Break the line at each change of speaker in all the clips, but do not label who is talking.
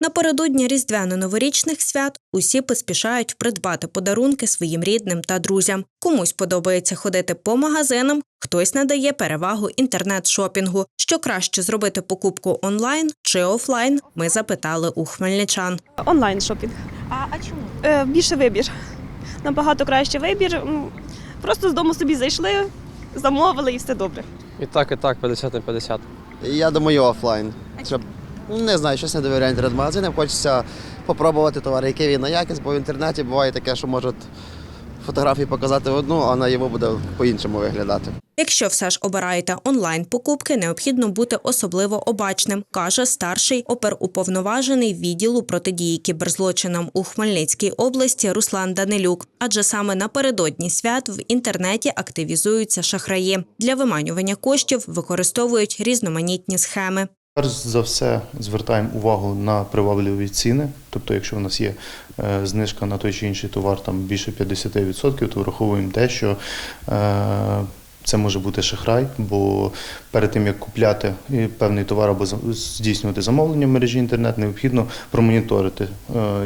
Напередодні різдвяно-новорічних свят усі поспішають придбати подарунки своїм рідним та друзям. Комусь подобається ходити по магазинам, хтось надає перевагу інтернет-шопінгу. Що краще зробити покупку онлайн чи офлайн? Ми запитали у хмельничан.
Онлайн шопінг.
А, а чому?
Е, більше вибір. Набагато краще вибір. Просто з дому собі зайшли, замовили і все добре.
І так, і так, 50 на 50.
Я думаю, офлайн. Щоб не знаю, щось не довіряю інтернет-магазинам. Хочеться попробувати товари, які він на якість, бо в інтернеті буває таке, що можуть фотографії показати одну, а на його буде по-іншому виглядати.
Якщо все ж обираєте онлайн покупки, необхідно бути особливо обачним, каже старший оперуповноважений відділу протидії кіберзлочинам у Хмельницькій області Руслан Данилюк. Адже саме напередодні свят в інтернеті активізуються шахраї. Для виманювання коштів використовують різноманітні схеми.
Перш за все звертаємо увагу на привабливі ціни. Тобто, якщо в нас є е, знижка на той чи інший товар там більше 50%, то враховуємо те, що е, це може бути шахрай, бо перед тим як купляти е, певний товар або здійснювати замовлення в мережі інтернет, необхідно промоніторити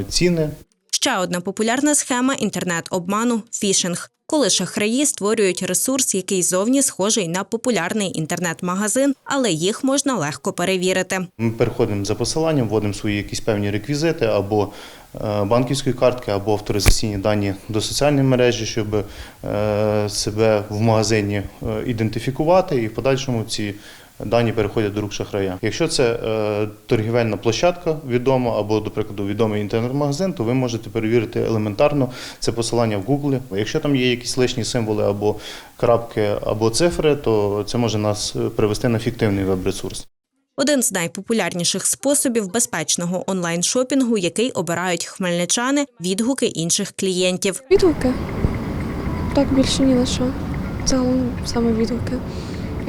ціни,
Ще одна популярна схема інтернет-обману фішинг. Коли шахраї створюють ресурс, який зовні схожий на популярний інтернет-магазин, але їх можна легко перевірити.
Ми переходимо за посиланням, вводимо свої якісь певні реквізити або е, банківської картки, або авторизаційні дані до соціальної мережі, щоб е, себе в магазині е, ідентифікувати, і в подальшому ці дані переходять до рук шахрая. Якщо це е, торгівельна площадка відома, або, до прикладу, відомий інтернет-магазин, то ви можете перевірити елементарно це посилання в Гуглі. Якщо там є якісь лишні символи або крапки, або цифри, то це може нас е, привести на фіктивний веб-ресурс.
Один з найпопулярніших способів безпечного онлайн-шопінгу, який обирають хмельничани – відгуки інших клієнтів.
Відгуки. Так більше ні на що. Загалом саме відгуки.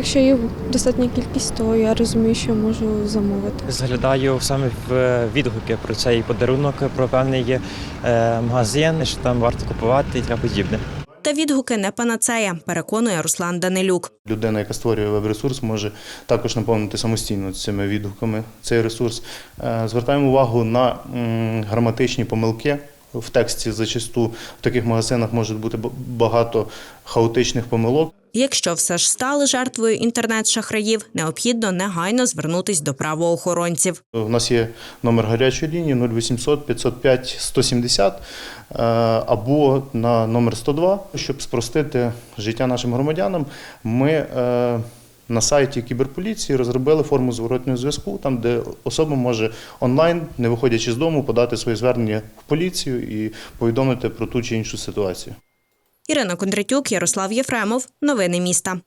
Якщо є достатня кількість, то я розумію, що можу замовити.
Зглядаю саме в відгуки про цей подарунок, про певний е, магазин, що там варто купувати і тому подібне.
Та відгуки не панацея, переконує Руслан Данилюк.
Людина, яка створює веб-ресурс, може також наповнити самостійно цими відгуками цей ресурс. Е, Звертаємо увагу на граматичні помилки. В тексті зачасту в таких магазинах може бути багато хаотичних помилок.
Якщо все ж стали жертвою інтернет-шахраїв, необхідно негайно звернутись до правоохоронців.
У нас є номер гарячої лінії 0800 505 170 е, або на номер 102. Щоб спростити життя нашим громадянам, ми е, на сайті кіберполіції розробили форму зворотнього зв'язку, там де особа може онлайн, не виходячи з дому, подати своє звернення в поліцію і повідомити про ту чи іншу ситуацію.
Ірина Кондратюк, Ярослав Єфремов. Новини міста.